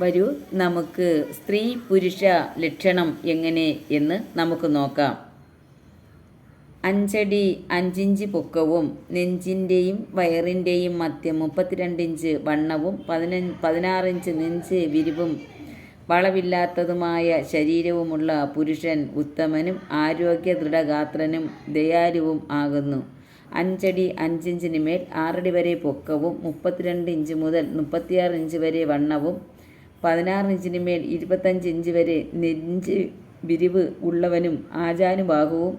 വരൂ നമുക്ക് സ്ത്രീ പുരുഷ ലക്ഷണം എങ്ങനെ എന്ന് നമുക്ക് നോക്കാം. അഞ്ചടി അഞ്ചിഞ്ച് പൊക്കവും നെഞ്ചിന്റെയും വയറിന്റെയും മധ്യം മുപ്പത്തിരണ്ട് ഇഞ്ച് വണ്ണവും പതിന പതിനാറിഞ്ച് നെഞ്ച് വിരിവും വളവില്ലാത്തതുമായ ശരീരവുമുള്ള പുരുഷൻ ഉത്തമനും ആരോഗ്യ ദൃഢഗാത്രനും ദയാലുവും ആകുന്നു. അഞ്ചടി അഞ്ചിഞ്ചിന് മേൽ ആറടി വരെ പൊക്കവും മുപ്പത്തിരണ്ട് ഇഞ്ച് മുതൽ മുപ്പത്തിയാറ് ഇഞ്ച് വരെ വണ്ണവും പതിനാറ് ഇഞ്ചിന് മേൽ ഇരുപത്തഞ്ച് ഇഞ്ച് വരെ നെഞ്ച് വിരിവ് ഉള്ളവനും ആചാനുബാഹുവും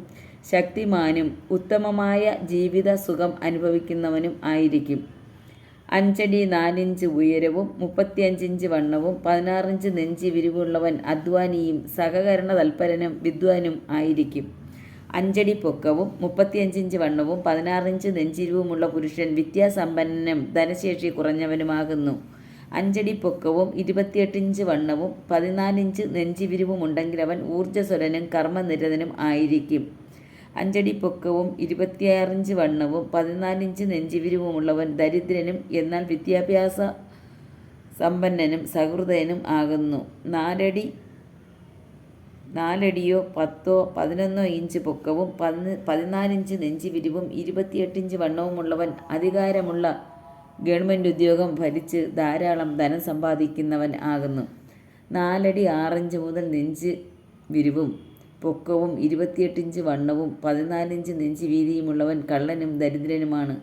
ശക്തിമാനും ഉത്തമമായ ജീവിത സുഖം അനുഭവിക്കുന്നവനും ആയിരിക്കും. അഞ്ചടി നാലിഞ്ച് ഉയരവും മുപ്പത്തിയഞ്ചിഞ്ച് വണ്ണവും പതിനാറിഞ്ച് നെഞ്ച് വിരിവുള്ളവൻ അധ്വാനിയും സഹകരണ തൽപരനും വിദ്വാനും ആയിരിക്കും. അഞ്ചടി പൊക്കവും മുപ്പത്തിയഞ്ചിഞ്ച് വണ്ണവും പതിനാറിഞ്ച് നെഞ്ചിരിവുമുള്ള പുരുഷൻ വിദ്യാസമ്പന്നനും ധനശേഷി കുറഞ്ഞവനുമാകുന്നു. അഞ്ചടി പൊക്കവും ഇരുപത്തിയെട്ടിഞ്ച് വണ്ണവും പതിനാലിഞ്ച് നെഞ്ചിവിരിവുമുണ്ടെങ്കിൽ അവൻ ഊർജസ്വലനും കർമ്മനിരതനും ആയിരിക്കും. അഞ്ചടി പൊക്കവും ഇരുപത്തിയാറിഞ്ച് വണ്ണവും പതിനാലിഞ്ച് നെഞ്ചിവിരിവുമുള്ളവൻ ദരിദ്രനും എന്നാൽ വിദ്യാഭ്യാസ സമ്പന്നനും സഹൃദയനും ആകുന്നു. നാലടി നാലടിയോ പത്തോ പതിനൊന്നോ ഇഞ്ച് പൊക്കവും പതിന പതിനാലിഞ്ച് നെഞ്ചിവിരിവും ഇരുപത്തിയെട്ടിഞ്ച് വണ്ണവുമുള്ളവൻ അധികാരമുള്ള ഗവൺമെന്റ് ഉദ്യോഗം ഭരിച്ച് ധാരാളം ധനം സമ്പാദിക്കുന്നവൻ ആകുന്നു. നാലടി ആറഞ്ച് മുതൽ നെഞ്ച് വിരിവും പൊക്കവും ഇരുപത്തിയെട്ടിഞ്ച് വണ്ണവും പതിനാലിഞ്ച് നെഞ്ച് വീതിയുമുള്ളവൻ കള്ളനും ദരിദ്രനുമാണ്.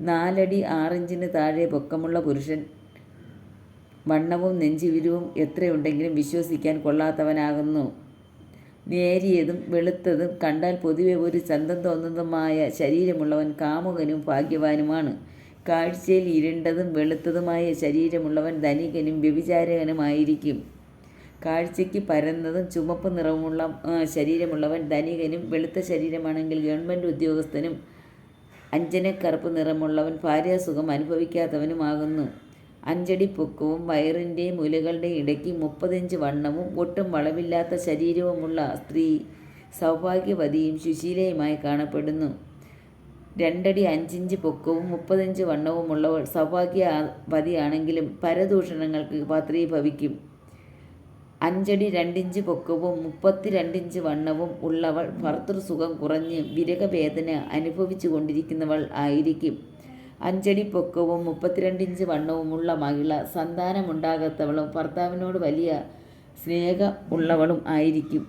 നാലടി ആറിഞ്ചിന് താഴെ പൊക്കമുള്ള പുരുഷൻ വണ്ണവും നെഞ്ചുവിരിവും എത്രയുണ്ടെങ്കിലും വിശ്വസിക്കാൻ കൊള്ളാത്തവനാകുന്നു. നേരിയതും വെളുത്തതും കണ്ടാൽ പൊതുവെ ഒരു ചന്തം തോന്നുന്നതുമായ ശരീരമുള്ളവൻ കാമുകനും ഭാഗ്യവാനുമാണ്. കാഴ്ചയിൽ ഇരുണ്ടതും വെളുത്തതുമായ ശരീരമുള്ളവൻ ധനികനും വ്യഭിചാരകനുമായിരിക്കും. കാഴ്ചയ്ക്ക് പരന്നതും ചുമപ്പ് നിറമുള്ള ശരീരമുള്ളവൻ ധനികനും വെളുത്ത ശരീരമാണെങ്കിൽ ഗവൺമെന്റ് ഉദ്യോഗസ്ഥനും അഞ്ജനക്കറുപ്പ് നിറമുള്ളവൻ ഭാര്യാസുഖം അനുഭവിക്കാത്തവനുമാകുന്നു. അഞ്ചടി പൊക്കവും വയറിന്റെ മുലകളുടെ ഇടയ്ക്ക് മുപ്പതിഞ്ച് വണ്ണവും ഒട്ടും വളവില്ലാത്ത ശരീരവുമുള്ള സ്ത്രീ സൗഭാഗ്യവതിയും ശുശീലയുമായി കാണപ്പെടുന്നു. രണ്ടടി അഞ്ചിഞ്ച് പൊക്കവും മുപ്പത്തഞ്ച് വണ്ണവുമുള്ളവൾ സൗഭാഗ്യവതിയാണെങ്കിലും പരദൂഷണങ്ങൾക്ക് പാത്രീഭവിക്കും. അഞ്ചടി രണ്ടിഞ്ച് പൊക്കവും മുപ്പത്തി രണ്ടിഞ്ച് വണ്ണവും ഉള്ളവൾ ഭർത്തൃസുഖം കുറഞ്ഞ് വിരകവേദന അനുഭവിച്ചു കൊണ്ടിരിക്കുന്നവൾ ആയിരിക്കും. അഞ്ചടി പൊക്കവും മുപ്പത്തിരണ്ടിഞ്ച് വണ്ണവുമുള്ള മഹിള സന്താനമുണ്ടാകാത്തവളും ഭർത്താവിനോട് വലിയ സ്നേഹ ഉള്ളവളും ആയിരിക്കും.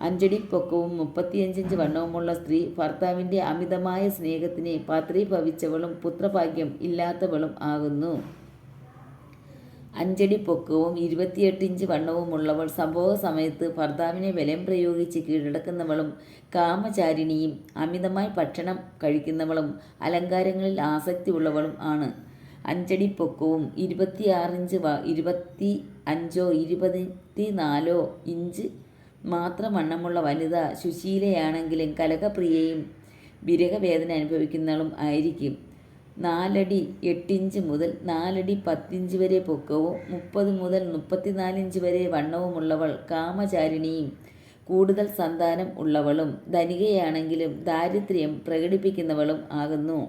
അഞ്ചടി പൊക്കവും മുപ്പത്തിയഞ്ചിഞ്ച് വണ്ണവുമുള്ള സ്ത്രീ ഭർത്താവിന്റെ അമിതമായ സ്നേഹത്തിന് പാത്രീഭവിച്ചവളും പുത്രഭാഗ്യം ഇല്ലാത്തവളും ആകുന്നു. അഞ്ചടി പൊക്കവും ഇരുപത്തിയെട്ട് ഇഞ്ച് വണ്ണവുമുള്ളവൾ സംഭവ സമയത്ത് ഭർത്താവിനെ ബലം പ്രയോഗിച്ച് കീഴടക്കുന്നവളും കാമചാരിണിയും അമിതമായി ഭക്ഷണം കഴിക്കുന്നവളും അലങ്കാരങ്ങളിൽ ആസക്തിയുള്ളവളും ആണ്. അഞ്ചടി പൊക്കവും ഇരുപത്തിയാറിഞ്ച് ഇരുപത്തി അഞ്ചോ ഇരുപത്തി നാലോ ഇഞ്ച് മാത്രം വണ്ണമുള്ള വനിത സുശീലയാണെങ്കിലും കലകപ്രിയയും വിരഹവേദന അനുഭവിക്കുന്നവളും ആയിരിക്കും. നാലടി എട്ടിഞ്ച് മുതൽ നാലടി പത്തിഞ്ച് വരെ പൊക്കവും മുപ്പത് മുതൽ മുപ്പത്തിനാലിഞ്ച് വരെ വണ്ണവുമുള്ളവൾ കാമചാരിണിയും കൂടുതൽ സന്താനം ഉള്ളവളും ധനികയാണെങ്കിലും ദാരിദ്ര്യം പ്രകടിപ്പിക്കുന്നവളും ആകുന്നു.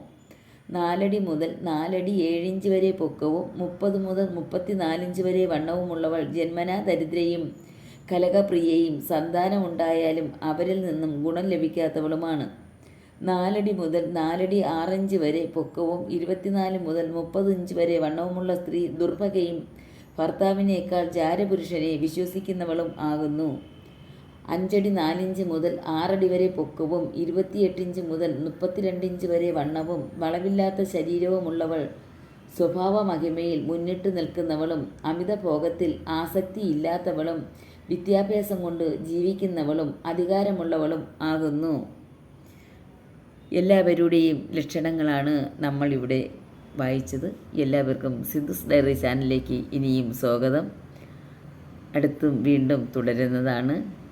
നാലടി മുതൽ നാലടി ഏഴിഞ്ച് വരെ പൊക്കവും മുപ്പത് മുതൽ മുപ്പത്തിനാലിഞ്ച് വരെ വണ്ണവുമുള്ളവൾ ജന്മനാ ദരിദ്രയും കലകപ്രിയയും സന്താനമുണ്ടായാലും അവരിൽ നിന്നും ഗുണം ലഭിക്കാത്തവളുമാണ്. നാലടി മുതൽ നാലടി ആറഞ്ച് വരെ പൊക്കവും ഇരുപത്തിനാല് മുതൽ മുപ്പത് ഇഞ്ച് വരെ വണ്ണവുമുള്ള സ്ത്രീ ദുർഭകയും ഭർത്താവിനേക്കാൾ ജാരപുരുഷനെ വിശ്വസിക്കുന്നവളും ആകുന്നു. അഞ്ചടി നാലിഞ്ച് മുതൽ ആറടി വരെ പൊക്കവും ഇരുപത്തിയെട്ടിഞ്ച് മുതൽ മുപ്പത്തിരണ്ടിഞ്ച് വരെ വണ്ണവും വളവില്ലാത്ത ശരീരവുമുള്ളവൾ സ്വഭാവ മഹിമയിൽ മുന്നിട്ട് നിൽക്കുന്നവളും അമിത ഭോഗത്തിൽ ആസക്തിയില്ലാത്തവളും വിദ്യാഭ്യാസം കൊണ്ട് ജീവിക്കുന്നവളും അധികാരമുള്ളവളും ആകുന്നു. എല്ലാവരുടെയും ലക്ഷണങ്ങളാണ് നമ്മളിവിടെ വായിച്ചത്. എല്ലാവർക്കും സിന്ധുസ് ഡയറി ചാനലിലേക്ക് ഇനിയും സ്വാഗതം. അടുത്തും വീണ്ടും തുടരുന്നതാണ്.